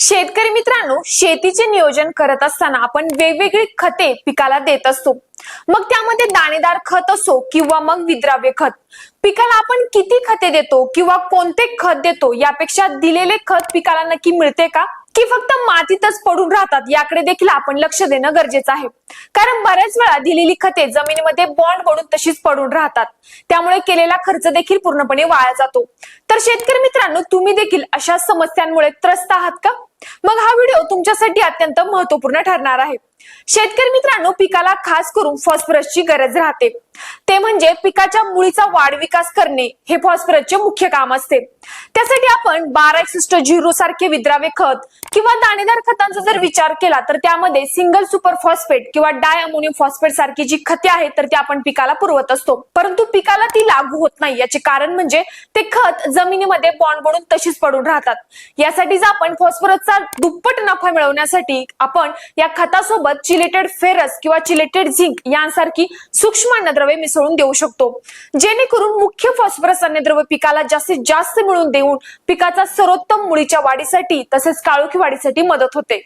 शेतकरी मित्रांनो शेतीचे नियोजन करत असताना आपण वेगवेगळी खते पिकाला देत असतो. मग त्यामध्ये दाणेदार खत असो किंवा मग विद्राव्य खत. पिकाला आपण किती खते देतो किंवा कोणते खत देतो यापेक्षा दिलेले खत पिकाला नक्की मिळते का? की फक्त मातीतच पडून राहतात. याकडे देखील आपण लक्ष देणं गरजेचं आहे. कारण बऱ्याच वेळा दिलेली खते जमिनीमध्ये बॉन्ड बनून तशीच पडून राहतात. त्यामुळे केलेला खर्च देखील पूर्णपणे वाया जातो. तर शेतकरी मित्रांनो तुम्ही देखील अशा समस्यांमुळे त्रस्त आहात का? मग हा व्हिडिओ तुमच्यासाठी अत्यंत महत्त्वपूर्ण ठरणार आहे. शेतकरी मित्रांनो पिकाला खास करून फॉस्फरसची गरज राहते. ते म्हणजे पिकाच्या मुळीचा वाढ विकास करणे हे फॉस्फरसचे मुख्य काम असते. त्यासाठी आपण बारा एकसष्ट झिरो सारखे विद्रावे खत किंवा दाणेदार खतांचा जर विचार केला तर त्यामध्ये सिंगल सुपर फॉस्फेट किंवा डाय अमोनियम फॉस्फेट सारखी जी खते आहेत तर ती आपण पिकाला पुरवत असतो. परंतु पिकाला ती लागू होत नाही याचे कारण म्हणजे ते खत जमिनीमध्ये बॉन्ड बनून तशीच पडून राहतात. यासाठीच आपण फॉस्फरस खताचा दुप्पट नफा मिळवण्यासाठी आपण या खतासोबत चिलेटेड फेरस किंवा चिलेटेड झिंक यांसारखी सूक्ष्म अन्नद्रव्ये मिसळून देऊ शकतो. जेणेकरून मुख्य फॉस्फरस अन्नद्रव्य पिकाला जास्तीत जास्त मिळून देऊन पिकाचा सर्वोत्तम मुळीच्या वाढीसाठी तसेच काळोखी वाढीसाठी मदत होते.